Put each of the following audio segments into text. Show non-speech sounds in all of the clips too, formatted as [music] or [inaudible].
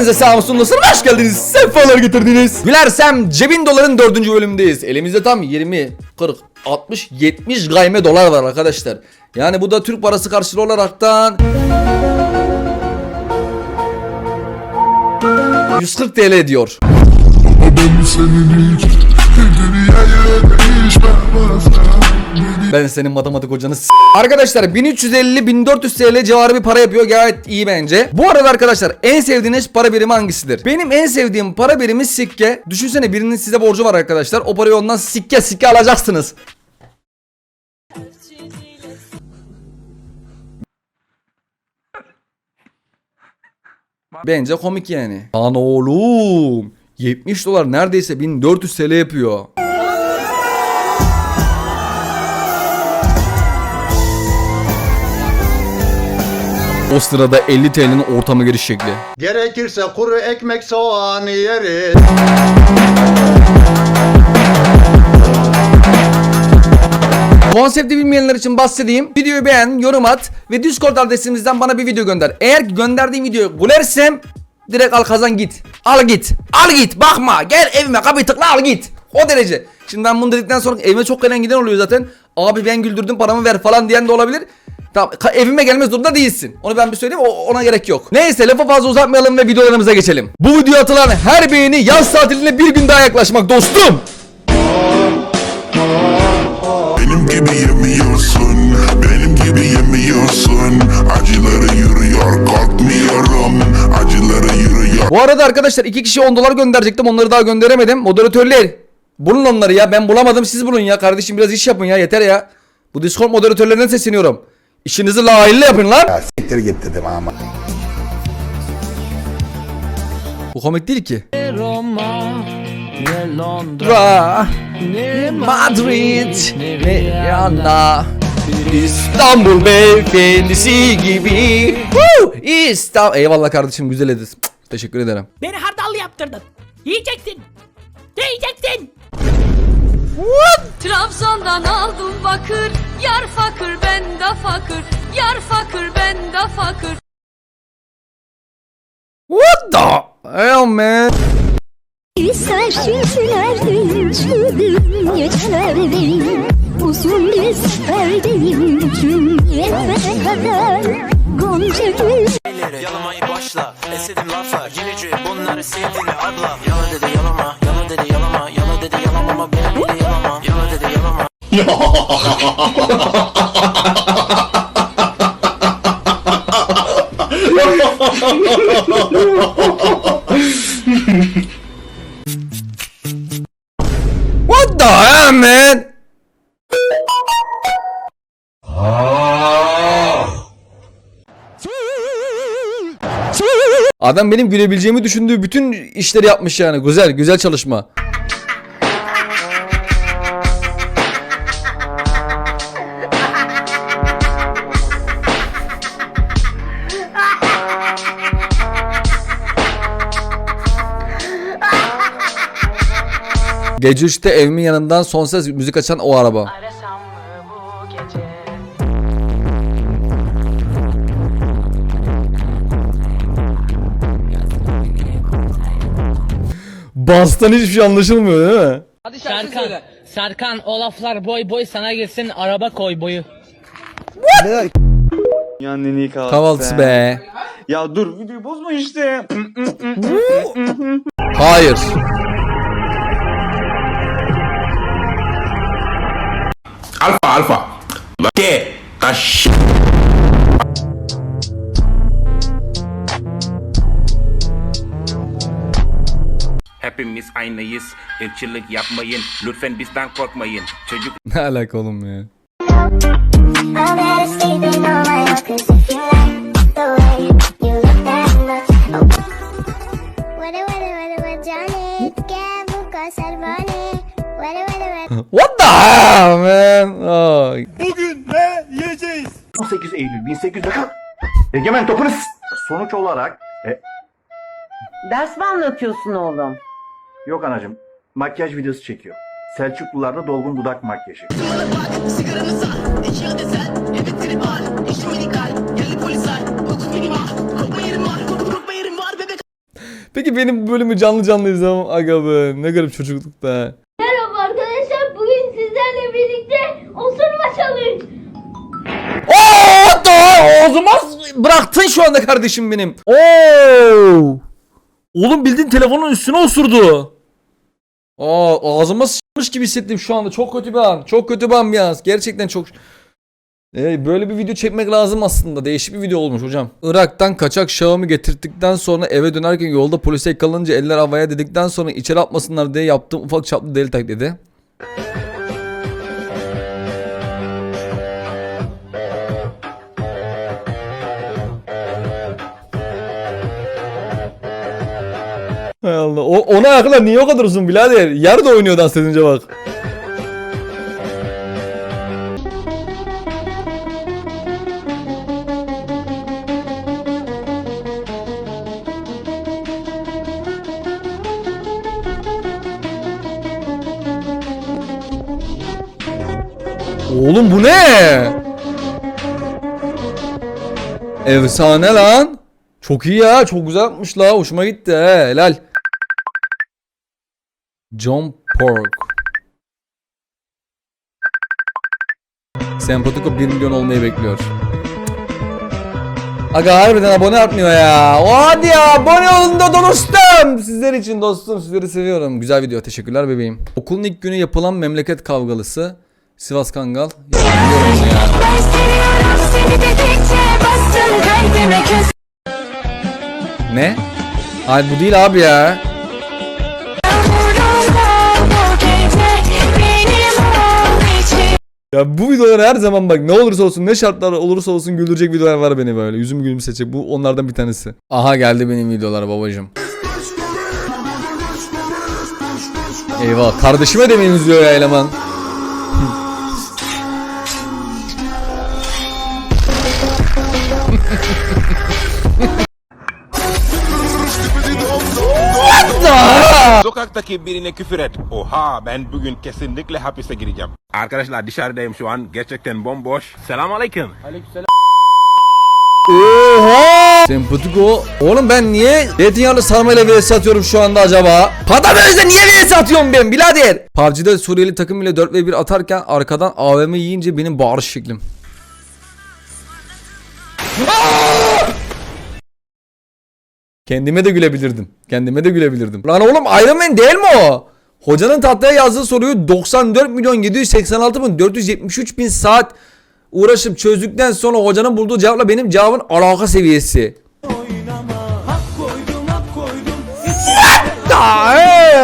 Hepinize selam olsun dostlarım. Hoş geldiniz. Sefalar getirdiniz. Gülersem cebin doların dördüncü bölümündeyiz. Elimizde tam 20, 40, 60, 70 gayme dolar var arkadaşlar. Yani bu da Türk parası karşılığı olaraktan 140 TL diyor. Ben senin değişmezsem Ben senin matematik hocanı Arkadaşlar 1350-1400 TL civarı bir para yapıyor gayet iyi bence. Bu arada arkadaşlar en sevdiğiniz para birimi hangisidir? Benim en sevdiğim para birimi sikke. Düşünsene birinin size borcu var arkadaşlar. O parayı ondan sikke sikke alacaksınız. Bence komik yani. Lan oğlum. 70 dolar neredeyse 1400 TL yapıyor. O sırada 50 TL'nin ortama giriş şekli. Gerekirse kuru ekmek soğan yeriz. Konsepti bilmeyenler için bahsedeyim. Videoyu beğen, yorum at ve Discord adresimizden bana bir video gönder. Eğer gönderdiğim videoyu gülersem direkt al kazan git. Al git. Al git. Bakma. Gel evime kapıyı tıkla al git. O derece. Şimdi ben bunu dedikten sonra evime çok gelen giden oluyor zaten. Abi ben güldürdüm paramı ver falan diyen de olabilir. Tamam evime gelmez durumda değilsin. Onu ben bir söyleyeyim o- ona gerek yok. Neyse lafı fazla uzatmayalım ve videolarımıza geçelim. Bu videoya atılan her beğeni yaz tatiline bir gün daha yaklaşmak dostum. Benim gibi yemiyorsun Benim gibi yemiyorsun Acıları yürüyor korkmuyorum Acıları yürüyor Bu arada arkadaşlar iki kişi 10 dolar gönderecektim onları daha gönderemedim. Moderatörler bulun onları ya ben bulamadım siz bulun ya kardeşim biraz iş yapın ya yeter ya. Bu Discord moderatörlerine sesleniyorum. İşinizi layığıyla yapın lan. Siktir git dedim ama. Bu komik değil ki. Roma, ne Londra, Ra, ne Madrid, ne Viyana. İstanbul beyefendisi gibi. Woo! İstanbul. Eyvallah kardeşim güzel. Cık, Teşekkür ederim. Beni hardallı yaptırdın. Yiyecektin. Yiyecektin. Trabzon'dan aldım bakır Yar fakir ben de fakir Yar fakir ben de fakir What the hell man? Uzun bir seferdeyim Cümlete kadar. Gonca gül. Yalamayı başla Esedim lafa Gelici bunları sevdiğini abla Yala dedi yalama What the hell man? Adam benim gülebileceğimi düşündüğü bütün işleri yapmış yani. Güzel, güzel çalışma. Gece 3'te evimin yanından son ses müzik açan o araba. Arasam mı bu gece? Bastan hiçbir şey anlaşılmıyor değil mi? Serkan, Serkan o laflar boy boy sana gelsin araba koy boyu. Anneni kahvaltı. Kahvaltısı be. Ya dur videoyu bozma işte. Hayır. Alfa alfa Ke Taş Hepimiz aynıyız. Irkçılık yapmayın. Lütfen bizden korkmayın. Çocuk Ne alaka oğlum ya? [laughs] What the hell man? Ay. 18 Eylül 1800 Egemen topunuz. Sonuç olarak e, Ders mi anlatıyorsun oğlum? yok anacım makyaj videosu çekiyor. Selçuklularda dolgun dudak makyajı. Peki benim bu bölümü canlı canlı izlemem aga be. Ne garip çocuklukta. Merhaba arkadaşlar bugün sizlerle birlikte osurma challenge. Oo, da ağzıma bıraktın şu anda kardeşim benim. Oo! Oğlum bildiğin telefonun üstüne osurdu. Aa, ağzıma sıçmış gibi hissettim şu anda. Çok kötü bir an. Çok kötü bir ambiyans. Gerçekten çok... Ee, böyle bir video çekmek lazım aslında. Değişik bir video olmuş hocam. Irak'tan kaçak Xiaomi getirdikten sonra eve dönerken yolda polise yakalanınca eller havaya dedikten sonra içeri atmasınlar diye yaptığım ufak çaplı deli taklidi. Allah. O, ona ayaklar niye o kadar uzun birader? Yer de oynuyor dans edince bak. Oğlum bu ne? Efsane lan. Çok iyi ya. Çok güzel yapmış la. Hoşuma gitti he. Helal. John Pork. Sempatiko 1 milyon olmayı bekliyor. Aga harbiden abone artmıyor ya. O hadi ya abone olun da dostum. Sizler için dostum sizleri seviyorum. Güzel video teşekkürler bebeğim. Okulun ilk günü yapılan memleket kavgalısı. Sivas Kangal. Ya. Ne? Hayır bu değil abi ya. Ya bu videolar her zaman bak ne olursa olsun ne şartlar olursa olsun güldürecek videolar var beni böyle. Yüzüm gülümsetecek. Bu onlardan bir tanesi. Aha geldi benim videolar babacım. Eyvah kardeşime de benziyor ya eleman. Sokaktaki birine küfür et. Oha ben bugün kesinlikle hapise gireceğim. Arkadaşlar dışarıdayım şu an. Gerçekten bomboş. Selam aleyküm. Oha! Sempatiko. Oğlum ben niye zeytinyağlı sarmayla vs atıyorum şu anda acaba? Patatesle niye vs atıyorum ben birader? PUBG'de Suriyeli takım ile 4 ve 1 atarken arkadan AVM yiyince benim bağırış şeklim. Kendime de gülebilirdim. Kendime de gülebilirdim. Lan oğlum Iron Man değil mi o? Hocanın tahtaya yazdığı soruyu 94 milyon 786 bin 473 bin saat uğraşıp çözdükten sonra hocanın bulduğu cevapla benim cevabın alaka seviyesi.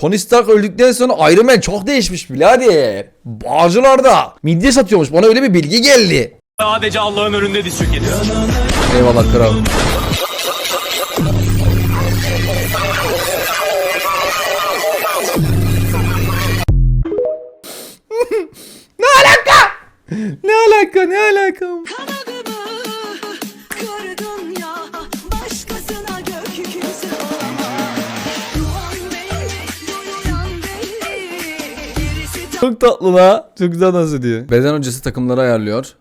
Tony Stark öldükten sonra Iron Man çok değişmiş birader. Bağcılarda midye satıyormuş. Bana öyle bir bilgi geldi. Sadece Allah'ın önünde diz çökeriz. Eyvallah kral. Ne alaka? Ne alaka? Çok tatlı la. Çok güzel dans ediyor. Beden hocası takımları ayarlıyor.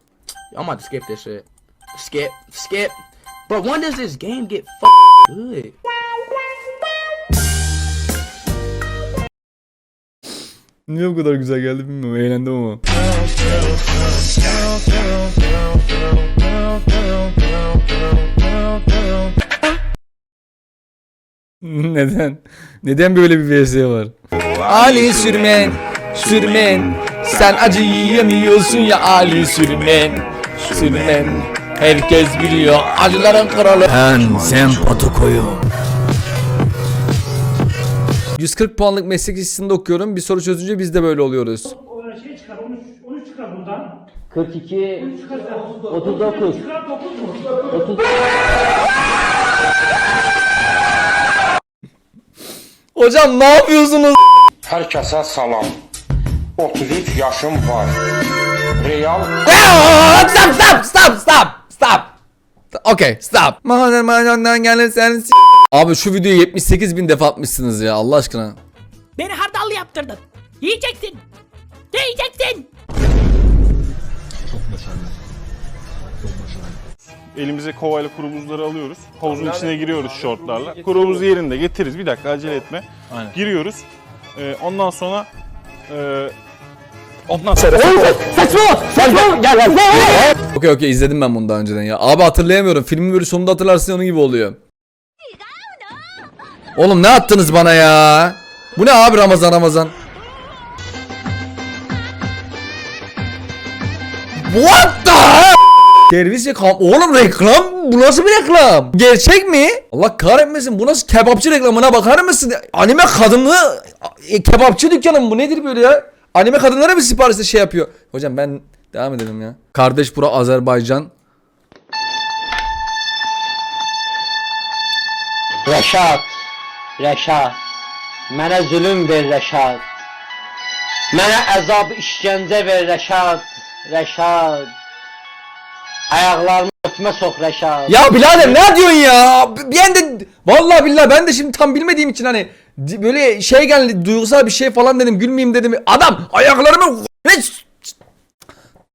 I'm about to skip this shit. Skip, skip. Bro, when does this game get f good? Niye bu kadar güzel geldi bilmiyorum. Eğlendim ama. Neden? Neden böyle bir VS var? Ali Sürmen, Sürmen, sen acı yiyemiyorsun ya Ali Sürmen, Sürmen. Herkes biliyor acıların kralı. Ben sempatikoyum. 140 puanlık meslek lisesinde okuyorum. Bir soru çözünce biz de böyle oluyoruz. 42 39 Hocam ne yapıyorsunuz? Herkese salam. 33 yaşım var. Real stop stop stop stop stop. Okay stop. Mahalle mahallenden gelirsen s- Abi şu videoyu 78 bin defa atmışsınız ya Allah aşkına. Beni hardallı yaptırdın. Yiyeceksin. Yiyeceksin. Elimize kovayla kuru buzları alıyoruz. Havuzun içine giriyoruz şortlarla. Kuru buzu yerinde getiririz. Bir dakika acele etme. Giriyoruz. Ee, ondan sonra e, ondan sonra Okey okey izledim ben bunu daha önceden ya. Abi hatırlayamıyorum. Filmin böyle sonunda hatırlarsın onun gibi oluyor. Oğlum ne attınız bana ya? Bu ne abi Ramazan Ramazan? What the hell? Servis reklam. Oğlum reklam. Bu nasıl bir reklam? Gerçek mi? Allah kahretmesin. Bu nasıl kebapçı reklamına bakar mısın? Anime kadınlı e, kebapçı dükkanı mı? Bu nedir böyle ya? Anime kadınlara mı siparişte şey yapıyor? Hocam ben devam edelim ya. Kardeş bura Azerbaycan. Reşat, Reşat. Mənə zulüm ver Reşat. Mənə əzab işgəncə ver Reşat, Reşat. Ayaqlarımı ötmə sok. Ya birader ne diyorsun ya? Ben de vallahi billahi ben de şimdi tam bilmediğim için hani böyle şey geldi duygusal bir şey falan dedim gülmeyeyim dedim. Adam ayaklarımı [laughs]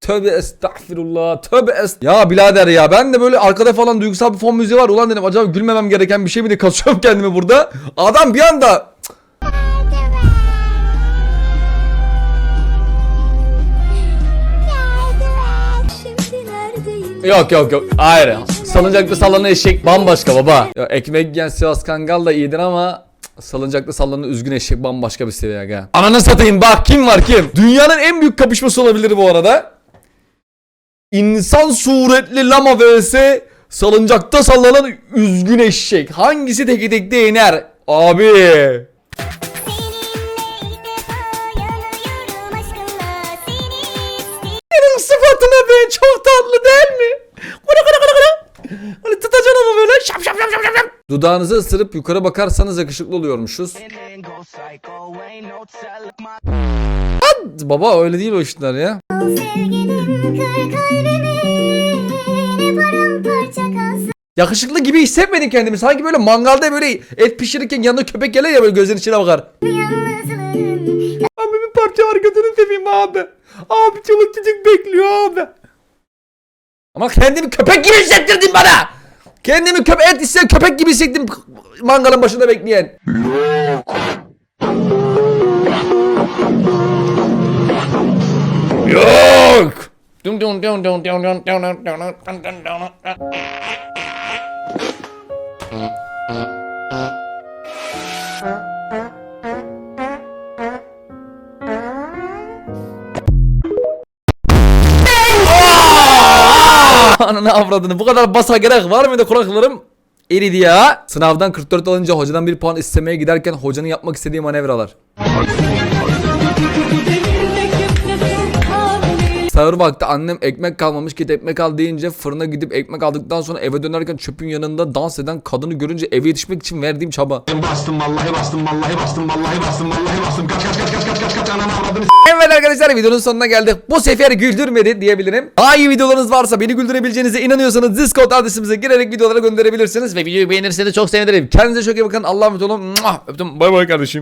Tövbe estağfirullah. Tövbe est. Ya birader ya ben de böyle arkada falan duygusal bir fon müziği var. Ulan dedim acaba gülmemem gereken bir şey mi diye [laughs] kasıyorum kendimi burada. Adam bir anda Yok yok yok. Hayır. Salıncakta sallanan eşek bambaşka baba. Ya ekmek yiyen Sivas Kangal da iyidir ama cık, salıncakta sallanan üzgün eşek bambaşka bir seviye aga. Ananı satayım bak kim var kim? Dünyanın en büyük kapışması olabilir bu arada. İnsan suretli lama vs salıncakta sallanan üzgün eşek. Hangisi teki tekte iner? Abi. Senin sıfatına be çok tatlı değil mi? Kuru kuru kuru kuru. Hani tutacaksın ama böyle şap şap şap şap şap. Dudağınızı ısırıp yukarı bakarsanız yakışıklı oluyormuşuz. Lan baba öyle değil o işler ya. Yakışıklı gibi hissetmedim kendimi. Sanki böyle mangalda böyle et pişirirken yanında köpek gelir ya böyle gözün içine bakar. Bir parça var götünü seveyim abi. Abi çoluk çocuk bekliyor abi. Ama kendimi köpek gibi hissettirdin bana. Kendimi köpek et isteyen köpek gibi hissettim mangalın başında bekleyen. Yok. Dum dum dum dum dum dum dum dum dum dum dum dum. Ananı avradını bu kadar basa gerek var mıydı kulaklarım? Eridi ya. Sınavdan 44 alınca hocadan bir puan istemeye giderken hocanın yapmak istediği manevralar. Sahur vakti annem ekmek kalmamış git ekmek al deyince fırına gidip ekmek aldıktan sonra eve dönerken çöpün yanında dans eden kadını görünce eve yetişmek için verdiğim çaba. Bastım vallahi bastım vallahi bastım vallahi bastım vallahi bastım kaç kaç kaç kaç kaç kaç kaç ananı avradını Evet arkadaşlar videonun sonuna geldik. Bu sefer güldürmedi diyebilirim. Daha iyi videolarınız varsa beni güldürebileceğinize inanıyorsanız Discord adresimize girerek videolara gönderebilirsiniz. Ve videoyu beğenirseniz çok sevinirim. Kendinize çok iyi bakın. Allah'a emanet olun. Öptüm. Bay bay kardeşim.